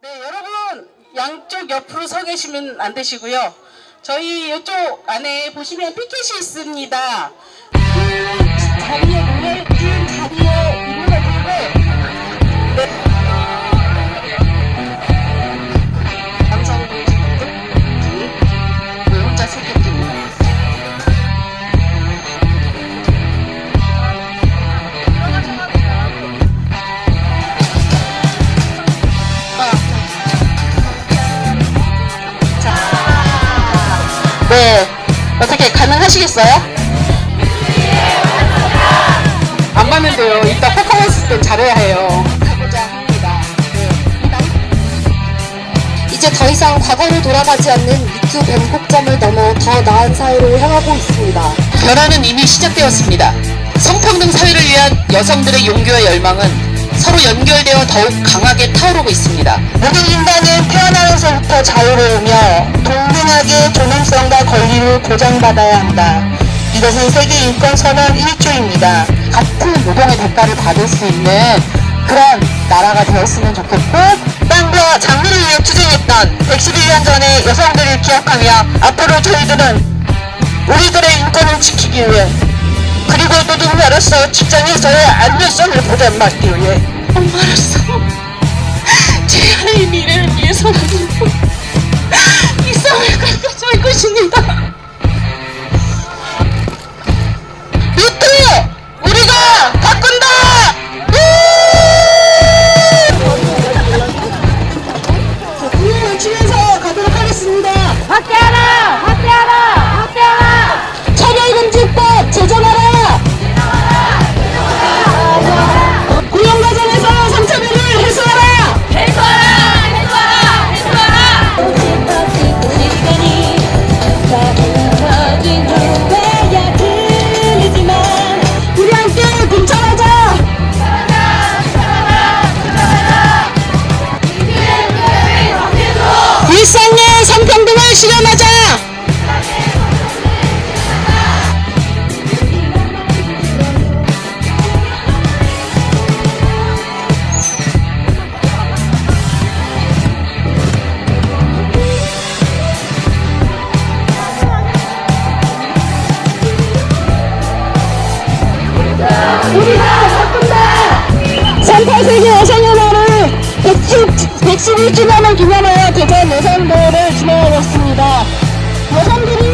네, 여러분 양쪽 옆으로 서 계시면 안 되시고요. 저희 이쪽 안에 보시면 피켓이 있습니다. 그 자리에 눈을 뜬 자리에 네. 어떻게 가능하시겠어요? 안 맞는데요. 이따 퍼포먼스 때 잘해야 해요. 가보자 합니다. 이제 더 이상 과거로 돌아가지 않는 미투 변곡점을 넘어 더 나은 사회로 향하고 있습니다. 변화는 이미 시작되었습니다. 성평등 사회를 위한 여성들의 용기와 열망은 서로 연결되어 더욱 강하게 타오르고 있습니다. 모든 인간은 태어나면서부터 자유로우며 동등하게 권리를 보장받아야 한다. 이것은 세계 인권 선언 1조입니다. 같은 노동의 대가를 받을 수 있는 그런 나라가 되었으면 좋겠고 땅과 장미를 위해 투쟁했던 111년 전의 여성들을 기억하며 앞으로 저희들은 우리들의 인권을 지키기 위해 그리고 노동자로서 직장에서의 안전성을 보장받기 위해 엄마로서 제 아이의 미래를 (38세기) 여성연화를 110, 111주년을 기념하여 대전 여성도를 진행하였습니다. 여성들이